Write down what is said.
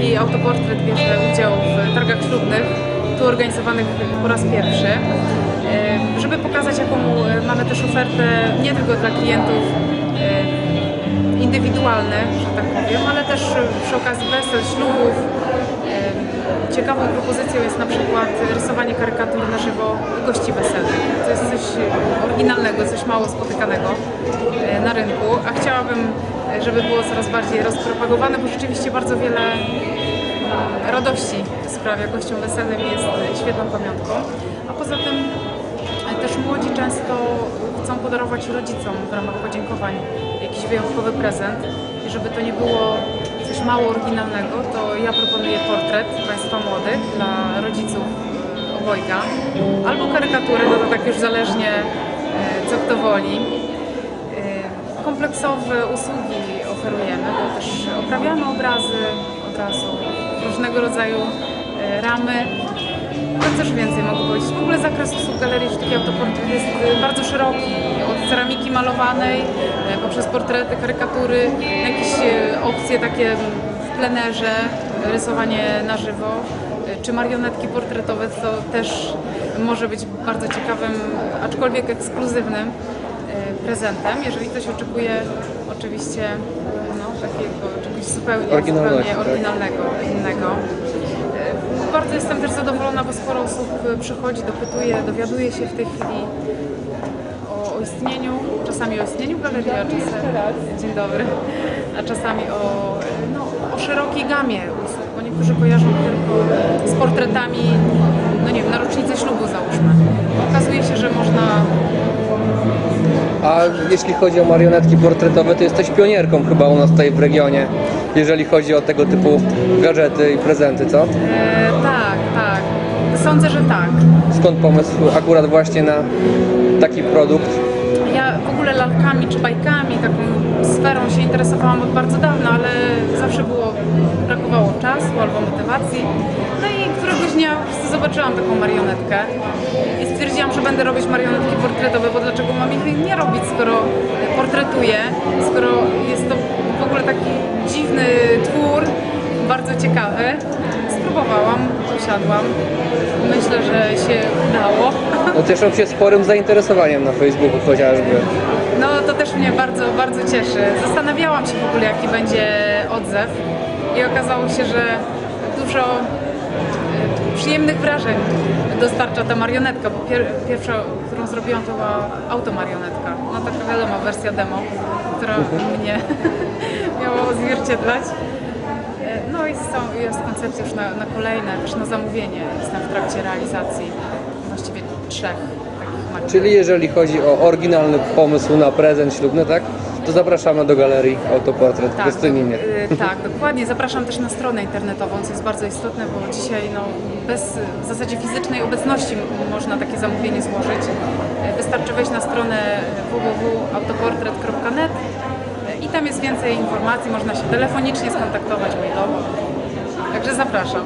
taki autoportret bierze udział w targach ślubnych, tu organizowanych po raz pierwszy, e, żeby pokazać jaką e, mamy też ofertę nie tylko dla klientów e, indywidualnych, że tak powiem, ale też przy okazji wesel, ślubów. Ciekawą propozycją jest na przykład rysowanie karykatur na żywo gości weselnych. To jest coś oryginalnego, coś mało spotykanego na rynku, a chciałabym, żeby było coraz bardziej rozpropagowane, bo rzeczywiście bardzo wiele radości sprawia gościom weselnym jest świetną pamiątką. A poza tym e, też młodzi często chcą podarować rodzicom w ramach podziękowań jakiś wyjątkowy prezent i żeby to nie było coś mało oryginalnego, to ja proponuję portret Państwa młodych dla rodziców e, obojga albo karykaturę, no to tak już zależnie e, co kto woli. Kompleksowe usługi oferujemy, bo też oprawiamy obrazy od razu, różnego rodzaju e, ramy. No cóż więcej mogę powiedzieć. W ogóle zakres usług Galerii Sztuki Autoportret jest e, bardzo szeroki. Od ceramiki malowanej, e, poprzez portrety, karykatury, jakieś opcje takie w plenerze, rysowanie na żywo, czy marionetki portretowe, co też może być bardzo ciekawym, aczkolwiek ekskluzywnym prezentem, jeżeli ktoś oczekuje oczywiście no, takiego czegoś zupełnie, zupełnie tak. oryginalnego, innego. E, Bardzo jestem też zadowolona, bo sporo osób przychodzi, dopytuje, dowiaduje się w tej chwili o, o istnieniu, czasami o istnieniu galerii, a czasem, dzień dobry, a czasami o, no, o szerokiej gamie usług, bo niektórzy kojarzą tylko z portretami, A jeśli chodzi o marionetki portretowe, to jesteś pionierką chyba u nas tutaj w regionie, jeżeli chodzi o tego typu gadżety i prezenty, co? E, tak, tak. Sądzę, że tak. Skąd pomysł akurat właśnie na taki produkt? Ja w ogóle lalkami czy bajkami, taką sferą się interesowałam od bardzo dawna, ale zawsze było, brakowało czasu albo motywacji. No i któregoś dnia zobaczyłam taką marionetkę i stwierdziłam, że będę robić marionetki portretowe, bo dlaczego mam ich nie robić, skoro portretuję, skoro jest to w ogóle taki dziwny twór, bardzo ciekawy. Spróbowałam, usiadłam. Myślę, że się udało. No cieszą się sporym zainteresowaniem na Facebooku chociażby. No to też mnie bardzo, bardzo cieszy. Zastanawiałam się w ogóle, jaki będzie odzew i okazało się, że dużo przyjemnych wrażeń dostarcza ta marionetka, bo pier pierwsza, którą zrobiłam, to była automarionetka. No taka wiadomo, wersja demo, która mnie miała odzwierciedlać. E, No i są, jest koncepcja już na, na kolejne, też na zamówienie. Jestem w trakcie realizacji właściwie trzech. Czyli jeżeli chodzi o oryginalny pomysł na prezent ślubny, tak? To zapraszamy do galerii Autoportret w Gostyninie. y, tak, dokładnie. Zapraszam też na stronę internetową, co jest bardzo istotne, bo dzisiaj no, bez w zasadzie fizycznej obecności można takie zamówienie złożyć. Y, Wystarczy wejść na stronę www.autoportret.net y, i tam jest więcej informacji, można się telefonicznie skontaktować mailowo. Także zapraszam.